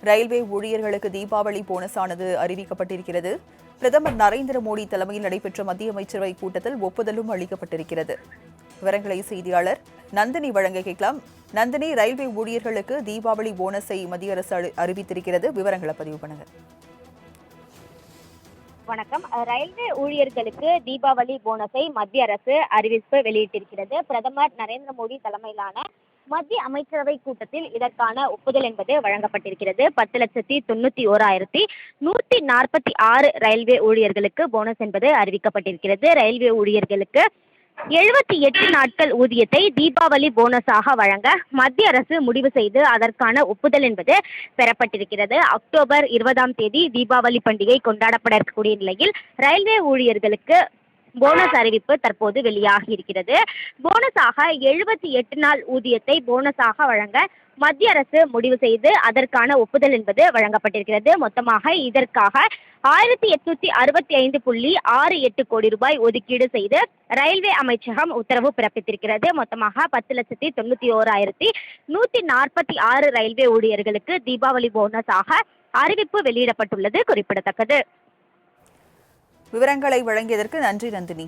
Railway ஊழியர்களுக்கு தீபாவளி போனஸானது அறிவிக்கப்பட்டிருக்கிறது. பிரதமர் நரேந்திர மோடி தலைமையில் நடைபெற்ற மத்திய அமைச்சரவை கூட்டத்தில் ஒப்புதலும் அளிக்கப்பட்டிருக்கிறது. விவரங்களை செய்தியாளர் நந்தினி வழங்க கேட்கலாம். நந்தினி ரயில்வே ஊழியர்களுக்கு தீபாவளி போனஸை மத்திய அரசு அறிவித்திருக்கிறது. விவரங்களை பதிவு பண்ணுங்க. வணக்கம். ரயில்வே ஊழியர்களுக்கு தீபாவளி போனஸை மத்திய அரசு அறிவிப்பு வெளியிட்டிருக்கிறது. பிரதமர் நரேந்திர மோடி தலைமையிலான மத்திய அமைச்சரவை கூட்டத்தில் இதற்கான ஒப்புதல் என்பது வழங்கப்பட்டிருக்கிறது. பத்து லட்சத்தி தொண்ணூத்தி ஓராயிரத்தி நூத்தி நாற்பத்தி ஆறு ரயில்வே ஊழியர்களுக்கு போனஸ் என்பது அறிவிக்கப்பட்டிருக்கிறது. ரயில்வே ஊழியர்களுக்கு எழுபத்தி எட்டு நாட்கள் ஊதியத்தை தீபாவளி போனஸாக வழங்க மத்திய அரசு முடிவு செய்து அதற்கான ஒப்புதல் என்பது பெறப்பட்டிருக்கிறது. அக்டோபர் இருபதாம் தேதி தீபாவளி பண்டிகை கொண்டாடப்பட இருக்கக்கூடிய நிலையில் ரயில்வே ஊழியர்களுக்கு போனஸ் அறிவிப்பு தற்போது வெளியாகி இருக்கிறது. போனஸாக எழுபத்தி எட்டு நாள் ஊதியத்தை போனஸாக வழங்க மத்திய அரசு முடிவு செய்து அதற்கான ஒப்புதல் என்பது வழங்கப்பட்டிருக்கிறது. மொத்தமாக இதற்காக ஆயிரத்தி எட்நூத்தி அறுபத்தி ஐந்து புள்ளி ஆறு எட்டு கோடி ரூபாய் ஒதுக்கீடு செய்து ரயில்வே அமைச்சகம் உத்தரவு பிறப்பித்திருக்கிறது. மொத்தமாக பத்து லட்சத்தி தொண்ணூத்தி ஓராயிரத்தி நூத்தி நாற்பத்தி ஆறு ரயில்வே ஊழியர்களுக்கு தீபாவளி போனஸாக அறிவிப்பு வெளியிடப்பட்டுள்ளது குறிப்பிடத்தக்கது. விவரங்களை வழங்கியதற்கு நன்றி நந்தினி.